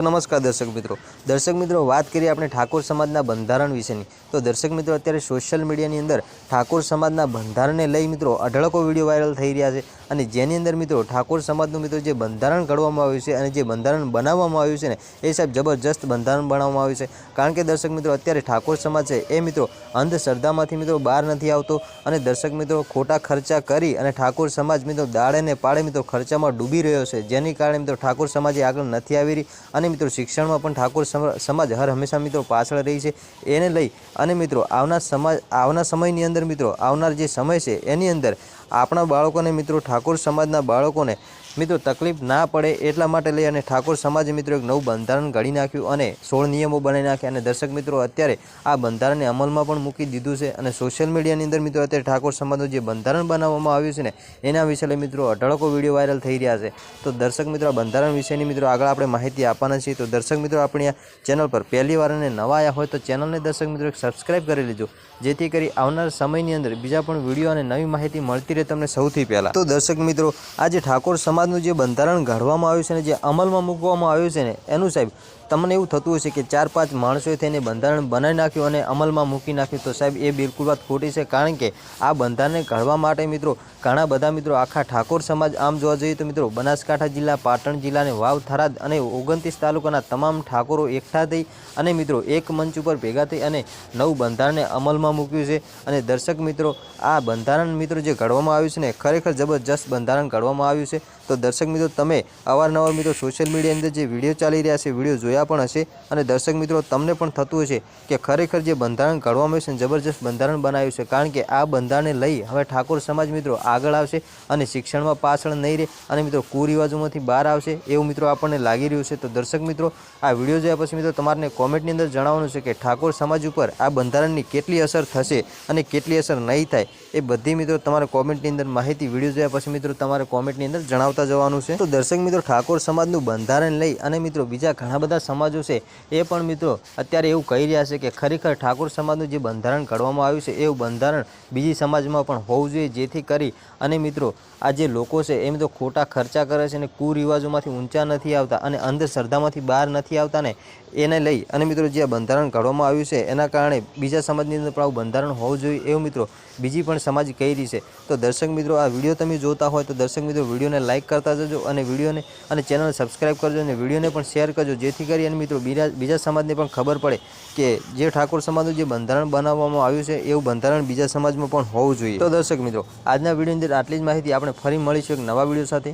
નમસ્કાર દર્શક મિત્રો. દર્શક મિત્રો, વાત કરીએ આપણે ઠાકોર સમાજના બંધારણ વિશેની. તો દર્શક મિત્રો, અત્યારે સોશિયલ મીડિયાની અંદર ઠાકોર સમાજના બંધારણને લઈ મિત્રો અઢળકો વીડિયો વાયરલ થઈ રહ્યા છે. અને જેની અંદર મિત્રો ઠાકોર સમાજનું મિત્રો જે બંધારણ ઘડવામાં આવ્યું છે અને જે બંધારણ બનાવવામાં આવ્યું છે ને, એ સાહેબ જબરજસ્ત બંધારણ બનાવવામાં આવ્યું છે. કારણ કે દર્શક મિત્રો, અત્યારે ઠાકોર સમાજ છે, એ મિત્રો અંધશ્રદ્ધામાંથી મિત્રો બહાર નથી આવતો અને દર્શક મિત્રો ખોટા ખર્ચા કરી અને ઠાકોર સમાજ મિત્રો દાડે ને પાડે મિત્રો ખર્ચામાં ડૂબી રહ્યો છે. જેની કારણે મિત્રો ઠાકોર સમાજે આગળ નથી આવી રહી અને મિત્રો શિક્ષણમાં પણ ઠાકોર સમ- સમાજ હર હંમેશા મિત્રો પાછળ રહી છે. એને લઈ અને મિત્રો આવનાર સમાજ આવનાર સમયની અંદર મિત્રો આવનાર જે સમય છે, એની અંદર આપણા બાળકોને મિત્રો ઠાકોર સમાજના બાળકોને મિત્રો, તકલીફ ના પડે એટલા માટે લઈ અને ઠાકોર સમાજે મિત્રો એક નવું બંધારણ ઘડી નાખ્યું અને સોળ નિયમો બનાવી નાખ્યા અને દર્શક મિત્રો અત્યારે આ બંધારણને અમલમાં પણ મૂકી દીધું છે અને સોશિયલ મીડિયાની અંદર મિત્રો અત્યારે ઠાકોર સમાજનું જે બંધારણ બનાવવામાં આવ્યું છે ને, એના વિશે મિત્રો અઢળકો વીડિયો વાયરલ થઈ રહ્યા છે. તો દર્શક મિત્રો, આ બંધારણ વિશેની મિત્રો આગળ આપણે માહિતી આપવાના છીએ. તો દર્શક મિત્રો, આપણી આ ચેનલ પર પહેલી વાર અને નવા આવ્યા હોય તો ચેનલને દર્શક મિત્રો એક સબસ્ક્રાઇબ કરી લેજો. જેથી કરી આવનાર સમયની અંદર બીજા પણ વીડિયો અને નવી માહિતી મળતી રહે તમને સૌથી પહેલાં. તો દર્શક મિત્રો, આજે ઠાકોર ઠાકોર સમાજનું જે બંધારણ ઘડવામાં આવ્યું છે ને જે અમલમાં મૂકવામાં આવ્યું છે ને, એનું સાહેબ તમને એવું થતું હશે કે ચાર પાંચ માણસોએ થઈને બંધારણ બનાવી નાખ્યું અને અમલમાં મૂકી નાખ્યું, તો સાહેબ, એ બિલકુલ વાત ખોટી છે. કારણ કે આ બંધારણને ઘડવા માટે મિત્રો, ઘણા બધા મિત્રો આખા ઠાકોર સમાજ આમ જોવા જઈએ તો મિત્રો, બનાસકાંઠા જિલ્લા, પાટણ જિલ્લાને વાવ થરાદ અને ઓગણત્રીસ તાલુકાના તમામ ઠાકોરો એકઠા થઈ અને મિત્રો, એક મંચ ઉપર ભેગા થઈ અને નવું બંધારણને અમલમાં મૂક્યું છે. અને દર્શક મિત્રો, આ બંધારણ મિત્રો જે ઘડવામાં આવ્યું છે ને, ખરેખર જબરજસ્ત બંધારણ ઘડવામાં આવ્યું છે. તો દર્શક મિત્રો, તમે અવારનવાર મિત્રો, સોશિયલ મીડિયાની અંદર જે વીડિયો ચાલી રહ્યા છે, વીડિયો જોયા પણ હશે અને દર્શક મિત્રો, તમને પણ થતું હશે કે ખરેખર જે બંધારણ ઘડવામાં આવ્યું છે જબરજસ્ત બંધારણ બનાવ્યું છે, કારણ કે આ બંધારણને લઈ હવે ઠાકોર સમાજ મિત્રો આગળ આવશે અને શિક્ષણમાં પાછળ નહીં રહે અને મિત્રો કુરિવાજોમાંથી બહાર આવશે એવું મિત્રો આપણને લાગી રહ્યું છે. તો દર્શક મિત્રો, આ વીડિયો જોયા પછી મિત્રો તમારે કોમેન્ટની અંદર જણાવવાનું છે કે ઠાકોર સમાજ ઉપર આ બંધારણની કેટલી અસર થશે અને કેટલી અસર નહીં થાય એ બધી મિત્રો તમારે કોમેન્ટની અંદર માહિતી વીડિયો જોયા પછી મિત્રો તમારે કોમેન્ટની અંદર જણાવતા જવાનું છે. તો દર્શક મિત્રો, ઠાકોર સમાજનું બંધારણ લઈ અને મિત્રો બીજા ઘણા બધા સમાજો છે. એ પણ મિત્રો અત્યારે એવું કહી રહ્યા છે કે ખરેખર ઠાકોર સમાજનું જે બંધારણ ઘડવામાં આવ્યું છે, એવું બંધારણ બીજી સમાજમાં પણ હોવું જોઈએ જેથી કરી અને મિત્રો આ જે લોકો છે, એ મિત્રો ખોટા ખર્ચા કરે છે અને કુરિવાજોમાંથી ઊંચા નથી આવતા અને અંધશ્રદ્ધામાંથી બહાર નથી આવતા ને, એને લઈ અને મિત્રો જે બંધારણ ઘડવામાં આવ્યું છે, એના કારણે બીજા સમાજની અંદર પણ આવું બંધારણ હોવું જોઈએ એવું મિત્રો બીજી પણ સમાજ કહી રહી છે. તો દર્શક મિત્રો, આ વીડિયો તમે જોતા હોય તો દર્શક મિત્રો વિડીયોને લાઇક કરતા જજો અને વિડીયોને અને ચેનલ સબસ્ક્રાઇબ કરજો અને વિડીયોને પણ શેર કરજો જેથી કરી અને મિત્રો બીજા સમાજને પણ ખબર પડે કે જે ઠાકોર સમાજનું જે બંધારણ બનાવવામાં આવ્યું છે, એવું બંધારણ બીજા સમાજમાં પણ હોવું જોઈએ. તો દર્શક મિત્રો, આજના વિડીયોની અંદર આટલી જ માહિતી આપણે ફરી મળીશું એક નવા વીડિયો સાથે.